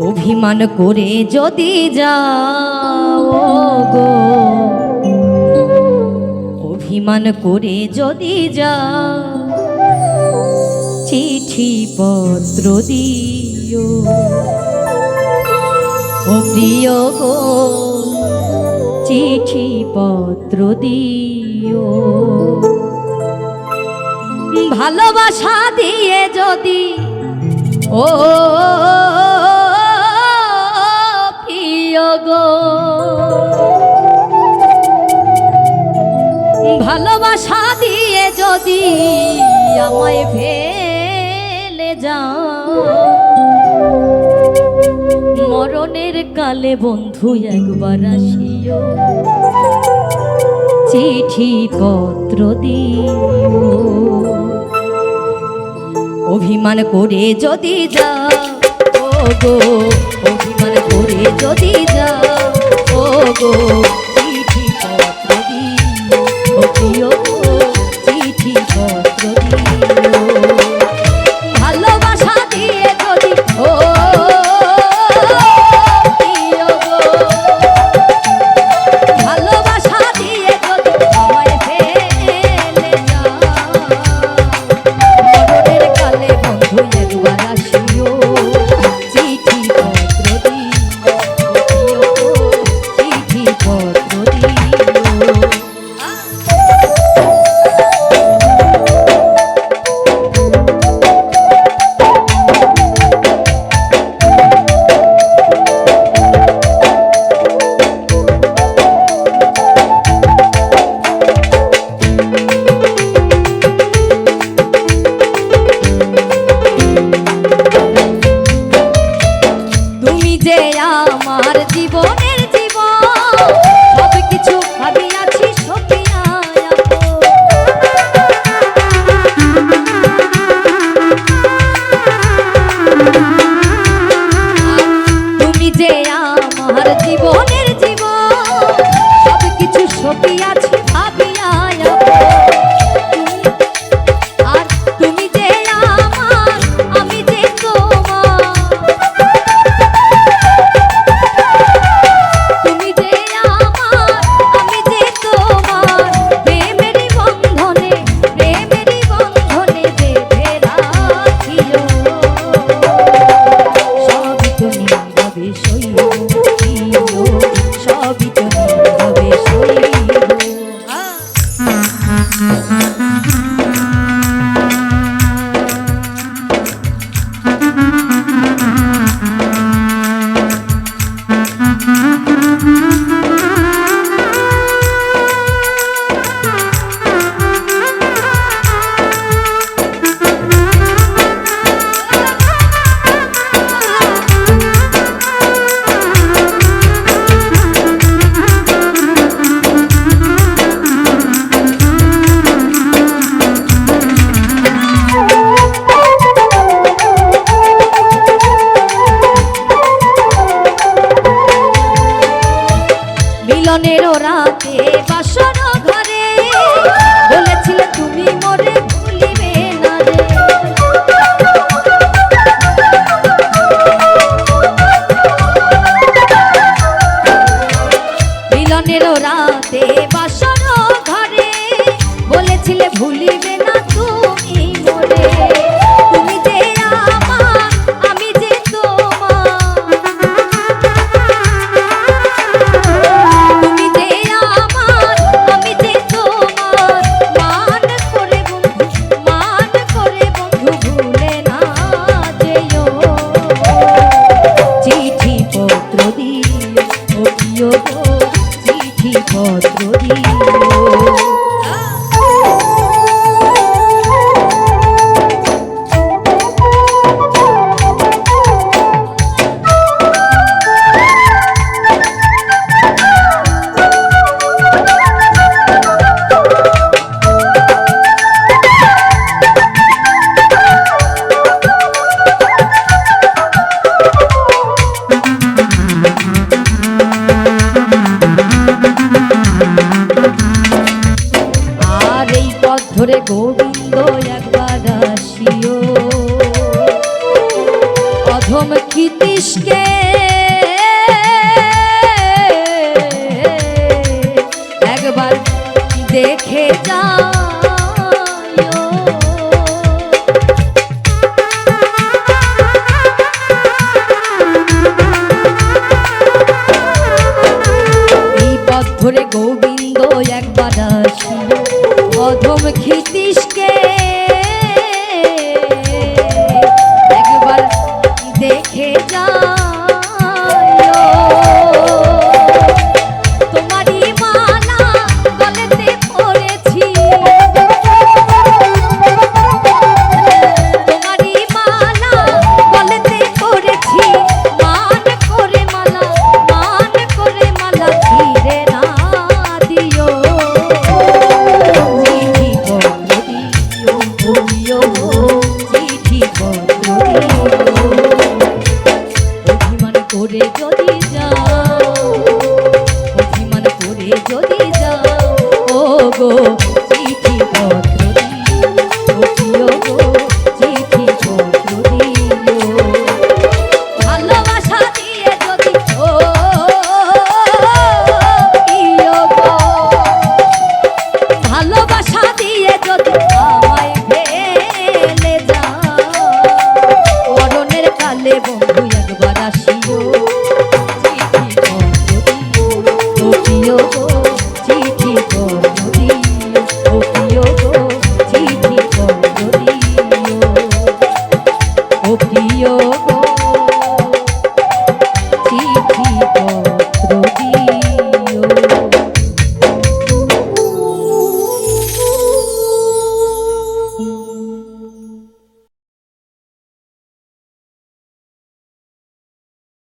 অভিমান করে যদি যাও গো অভিমান করে যদি যাও চিঠি পত্র দিও। ও প্রিয় গো চিঠি পত্র দিও। ভালোবাসা দিয়ে যদি, ও ভালোবাসা দিয়ে যদি আমায় ফেলে যাও। মরণের কালে বন্ধু একবার আসিও। চিঠি পত্র দিও। অভিমান করে যদি যাও গো অভিমান দূরে যদি যাও ও গো আমার যে আমার জীবনে দিও চিঠি পত্র দিও। গোবিন্দ একবার আসিও। অধম কৃতিশকে একবার দেখে যা ধরে গোবিন্দ একবার আসি অধম খি গো।